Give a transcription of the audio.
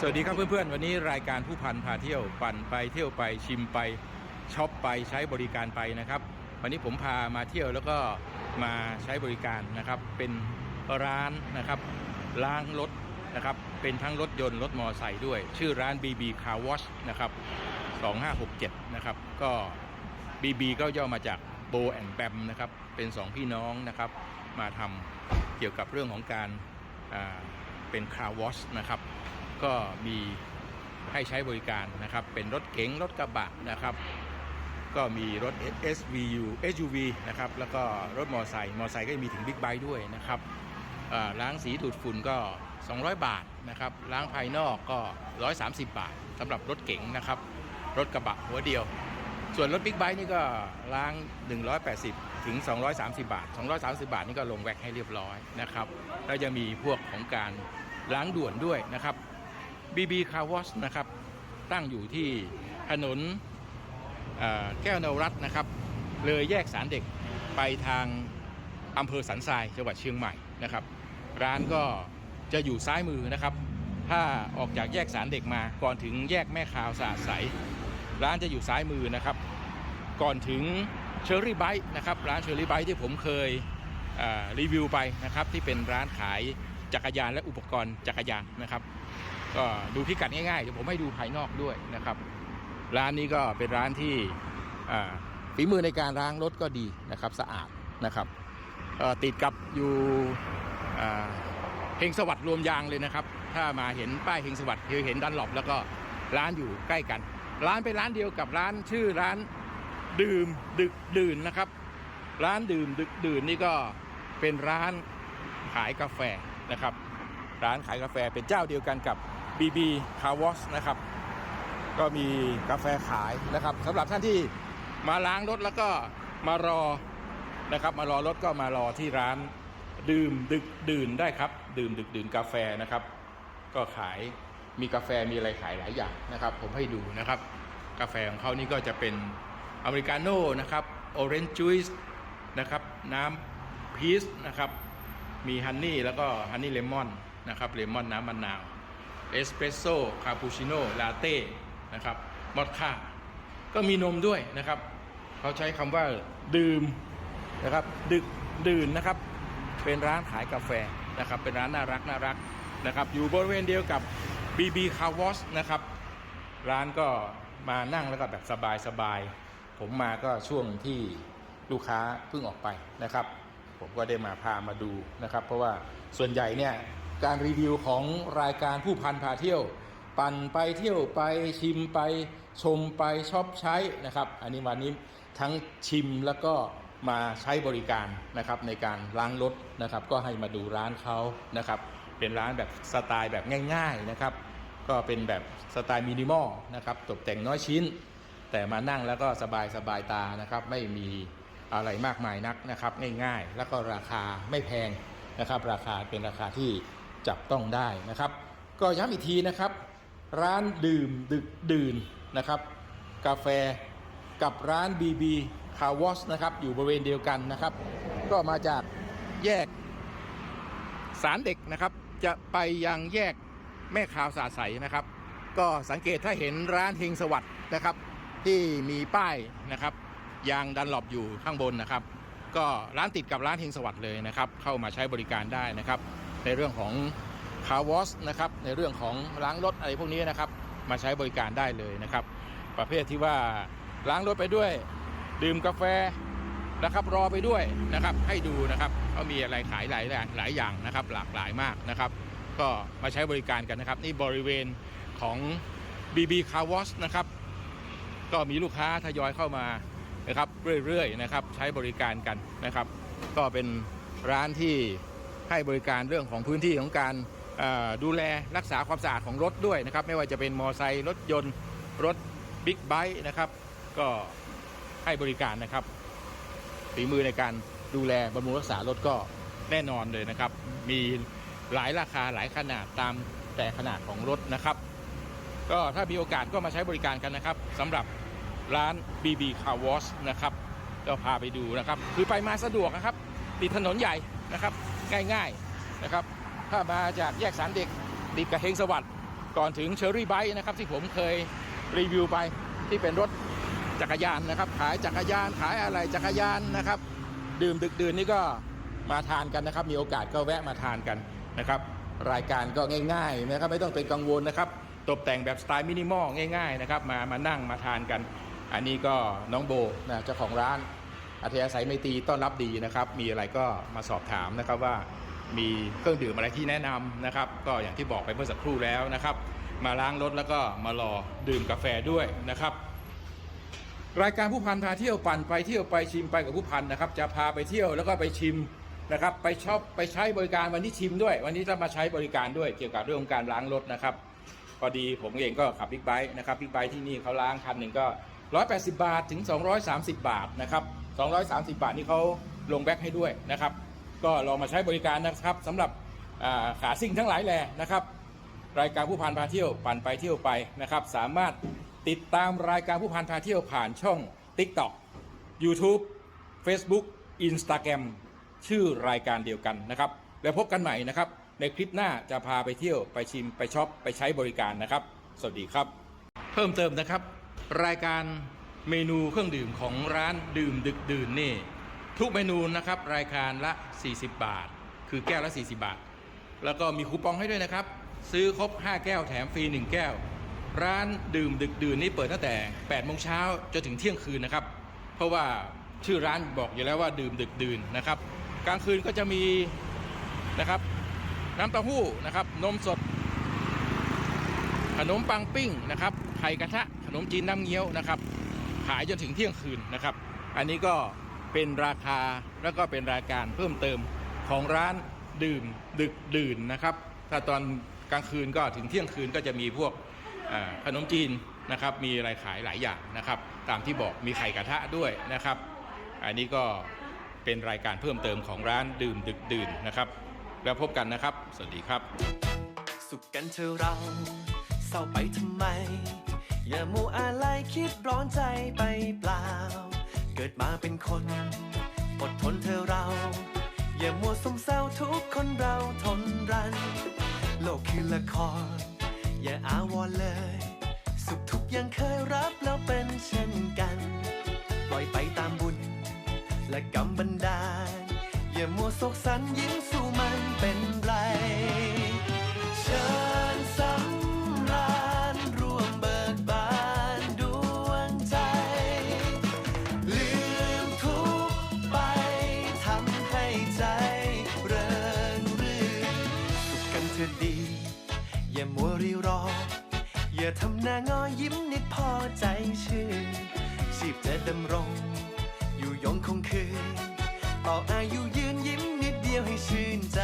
สวัสดีครับเพื่อนๆ วันนี้รายการผู้พันพาเที่ยวปั่นไปเที่ยวไปชิมไปช็อปไปใช้บริการไปนะครับ วันนี้ผมพามาเที่ยวแล้วก็มาใช้บริการนะครับ เป็นร้านนะครับล้างรถนะครับเป็นทั้งรถยนต์รถมอเตอร์ไซค์ด้วย ชื่อร้าน BB Car Wash นะครับ2567นะครับก็ BB ก็ย่อมาจากโบแอนแบมนะครับเป็นสองพี่น้องนะครับมาทำเกี่ยวกับเรื่องของการเป็นคาร์วอชนะครับ ก็มีให้ใช้บริการนะครับ เป็นรถเก๋งรถกระบะนะครับ ก็มีรถ SVU SUV นะครับ แล้วก็รถมอไซค์มอไซค์ก็มีถึงบิ๊กไบค์ด้วยนะครับล้างสีดูดฝุ่นก็ 200 บาทนะครับ ล้างภายนอกก็ 130 บาทสำหรับรถเก๋งนะครับ รถกระบะหัวเดียว ส่วนรถบิ๊กไบค์นี่ก็ล้าง 180 ถึง 230 บาท 230 บาทนี่ก็ลงแว็กให้เรียบร้อยนะครับ แล้วจะมีพวกของการล้างด่วนด้วยนะครับ BB Car Wash นะครับ ตั้งอยู่ที่ถนนแก้วนวรัตนะครับ เลยแยกสารเด็กไปทางอำเภอสันทรายจังหวัดเชียงใหม่นะครับ ร้านก็จะอยู่ซ้ายมือนะครับ ถ้าออกจากแยกสารเด็กมาก่อนถึงแยกแม่ขาวสะอาดใส ร้านจะอยู่ซ้ายมือนะครับ ก่อนถึงเชอรี่ไบต์นะครับร้านเชอรี่ไบต์ที่ผมเคยรีวิวไปนะครับที่เป็นร้านขายจักรยานและอุปกรณ์จักรยานนะครับ ก็ดูพิกัดง่ายๆเดี๋ยวผมให้ดูภายนอกด้วยนะครับ ร้านนี้ก็เป็นร้านที่ฝีมือในการล้างรถก็ดีนะครับสะอาดนะครับติดกับอยู่เฮงสวัสดิ์รวมยางเลยนะครับ ถ้ามาเห็นป้ายเฮงสวัสดิ์คือเห็นดันหลบแล้วก็ร้านอยู่ใกล้กัน ร้านเป็นร้านเดียวกับร้านชื่อร้านดื่มดึกดื่นนะครับ ร้านดื่มดึกดื่นนี่ก็เป็นร้านขายกาแฟนะครับ ร้านขายกาแฟเป็นเจ้าเดียวกันกับ BB Car Wash นะครับ ก็มีกาแฟขายนะครับสำหรับท่านที่มาล้างรถแล้วก็มารอนะครับ มารอรถก็มารอที่ร้านดื่มดึกดื่นได้ครับ ดื่มดึกดื่นกาแฟนะครับ ก็ขายมีกาแฟมีอะไรขายหลายอย่างนะครับ ผมให้ดูนะครับ กาแฟของเขานี่ก็จะเป็นอเมริกาโน่นะครับออเรนจ์จูสนะครับน้ำพีชนะครับ มีฮันนี่แล้วก็ฮันนี่เลมอนนะครับเลมอนน้ำมะนาว เอสเปรสโซ่คาปูชิโน่ลาเต้นะครับมอดค่าก็มีนมด้วยนะครับ เขาใช้คำว่าดื่มนะครับ ดึกดื่นนะครับ เป็นร้านขายกาแฟนะครับ เป็นร้านน่ารักน่ารักนะครับ อยู่บริเวณเดียวกับ BB Car Wash นะครับ ร้านก็มานั่งแล้วก็แบบสบายสบายๆผมมาก็ช่วงที่ลูกค้าเพิ่งออกไปนะครับ ผมก็ได้มาพามาดูนะครับ เพราะว่าส่วนใหญ่เนี่ย การรีวิวของรายการผู้พันพาเที่ยว ปั่นไปเที่ยวไปชิมไปชมไปชอบใช้นะครับ อันนี้วันนี้ทั้งชิมแล้วก็มาใช้บริการนะครับในการล้างรถนะครับ ก็ให้มาดูร้านเขานะครับ เป็นร้านแบบสไตล์แบบง่าย ๆนะครับ ก็เป็นแบบสไตล์มินิมอลนะครับตกแต่งน้อยชิ้น แต่มานั่งแล้วก็สบายสบายตานะครับ ไม่มีอะไรมากมายนักนะครับ ง่ายๆ แล้วก็ราคาไม่แพงนะครับ ราคาเป็นราคาที่ จับต้องได้นะครับ ก็ย้ำอีกทีนะครับ ร้านดื่มดึกดื่นนะครับ กาแฟกับร้าน BB Car w a s นะครับอยู่บริเวณเดียวกันนะครับ ก็มาจากแยกสารเด็กนะครับ จะไปยังแยกแม่ขาวสาใสนะครับ ก็สังเกตถ้าเห็นร้านเฮงสวัสด์นะครับ ที่มีป้ายนะครับยางดันหลบอยู่ข้างบนนะครับ ก็ร้านติดกับร้านเฮงสวัสด์เลยนะครับ เข้ามาใช้บริการได้นะครับ ในเรื่องของคาร์วอสนะครับในเรื่องของล้างรถอะไรพวกนี้นะครับ มาใช้บริการได้เลยนะครับ ประเภทที่ว่าล้างรถไปด้วย ดื่มกาแฟนะครับรอไปด้วยนะครับ ให้ดูนะครับเขามีอะไรขายหลายอย่างหลายอย่างนะครับ หลากหลายมากนะครับ ก็มาใช้บริการกันนะครับ นี่บริเวณของ BB Car Wash นะครับ ก็มีลูกค้าทยอยเข้ามานะครับเรื่อยๆนะครับ ใช้บริการกันนะครับ ก็เป็นร้านที่ ให้บริการเรื่องของพื้นที่ของการดูแลรักษาความสะอาดของรถด้วยนะครับ ไม่ว่าจะเป็นมอไซค์รถยนต์ รถบิ๊กไบค์นะครับ ก็ให้บริการนะครับฝีมือในการดูแลบำรุงรักษารถก็แน่นอนเลยนะครับ มีหลายราคาหลายขนาดตามแต่ขนาดของรถนะครับ ก็ถ้ามีโอกาสก็มาใช้บริการกันนะครับสำหรับร้าน BB Car Wash นะครับก็พาไปดูนะครับ คือไปมาสะดวกนะครับ ติดถนนใหญ่นะครับ ง่ายๆนะครับถ้ามาจากแยกสารเด็กติดกับเฮงสวัสด์ก่อนถึงเชอรี่ไบค์นะครับที่ผมเคยรีวิวไปที่เป็นรถจักรยานนะครับ ขายจักรยานขายอะไรจักรยานนะครับ ดื่มดึกดื่นนี่ก็มาทานกันนะครับ มีโอกาสก็แวะมาทานกันนะครับ รายการก็ง่ายๆนะครับไม่ต้องเป็นกังวลนะครับ ตกแต่งแบบสไตล์มินิมอลง่าย ๆ นะครับ มามานั่งมาทานกัน อันนี้ก็น้องโบนะเจ้าของร้าน อัธยาศัยไม่ตรีต้อนรับดีนะครับ มีอะไรก็มาสอบถามนะครับว่ามีเครื่องดื่มอะไรที่แนะนำนะครับ ก็อย่างที่บอกไปเมื่อสักครู่แล้วนะครับ มาล้างรถแล้วก็มารอดื่มกาแฟด้วยนะครับ รายการผู้พันพาเที่ยวปั่นไปเที่ยวไปชิมไปกับผู้พันนะครับ จะพาไปเที่ยวแล้วก็ไปชิมนะครับ ไปชอปไปใช้บริการวันนี้ชิมด้วย วันนี้จะมาใช้บริการด้วยเกี่ยวกับเรื่องของการล้างรถนะครับพอดีผมเองก็ขับบิ๊กไบค์นะครับบิ๊กไบค์ที่นี่เขาล้างคันหนึ่งก็ 180 บาทถึง 230 บาทนะครับ 230 บาทนี่เขาลงแบ็คให้ด้วยนะครับ ก็ลองมาใช้บริการนะครับสำหรับขาซิ่งทั้งหลายแหล่นะครับ รายการผู้พันพาเที่ยวปั่นไปเที่ยวไปนะครับ สามารถติดตามรายการผู้พันพาเที่ยวผ่านช่อง TikTok YouTube Facebook Instagram ชื่อรายการเดียวกันนะครับ แล้วพบกันใหม่นะครับ ในคลิปหน้าจะพาไปเที่ยวไปชิมไปช็อปไปใช้บริการนะครับ สวัสดีครับ เพิ่มเติมนะครับ รายการ เมนูเครื่องดื่มของร้านดื่มดึกดื่นนี่ ทุกเมนูนะครับรายการละ 40 บาท คือแก้วละ 40 บาท แล้วก็มีคูปองให้ด้วยนะครับ ซื้อครบ 5 แก้วแถมฟรี 1 แก้ว ร้านดื่มดึกดื่นนี่เปิดตั้งแต่8โมงเช้าจนถึงเที่ยงคืนนะครับ เพราะว่าชื่อร้านบอกอยู่แล้วว่าดื่มดึกดื่นนะครับกลางคืนก็จะมีนะครับน้ำเต้าหู้นะครับนมสด ขนมปังปิ้งนะครับไข่กระทะขนมจีนน้ำเงี้ยวนะครับ ขายจนถึงเที่ยงคืนนะครับ อันนี้ก็เป็นราคาแล้วก็เป็นรายการเพิ่มเติมของร้านดื่มดึกดื่นนะครับ ถ้าตอนกลางคืนก็ถึงเที่ยงคืนก็จะมีพวกขนมจีนนะครับ มีอะไรขายหลายอย่างนะครับ ตามที่บอกมีไข่กระทะด้วยนะครับ อันนี้ก็เป็นรายการเพิ่มเติมของร้านดื่มดึกดื่นนะครับ แล้วพบกันนะครับ สวัสดีครับ สุขกันเธอเราเศร้าไปทำไม อย่ามัวอะไรคิดร้อนใจไปเปล่า เกิดมาเป็นคน อดทนเธอเรา อย่ามัวสมเศร้าทุกคนเราทนรัน โลกคือละคร อย่าอาวรเลย สุขทุกยังเคยรับแล้วเป็นเช่นกัน ปล่อยไปตามบุญ และกรรมบันดาลอย่ามัวโศกสันยิ่งสู้ อย่ามัวรีรอ อย่าทำหน้างอยิ้มนิดพอใจชื่นชีพจะดำรง อยู่ยงคงคืนต่ออายุยืนยิ้มนิดเดียวให้ชื่นใจ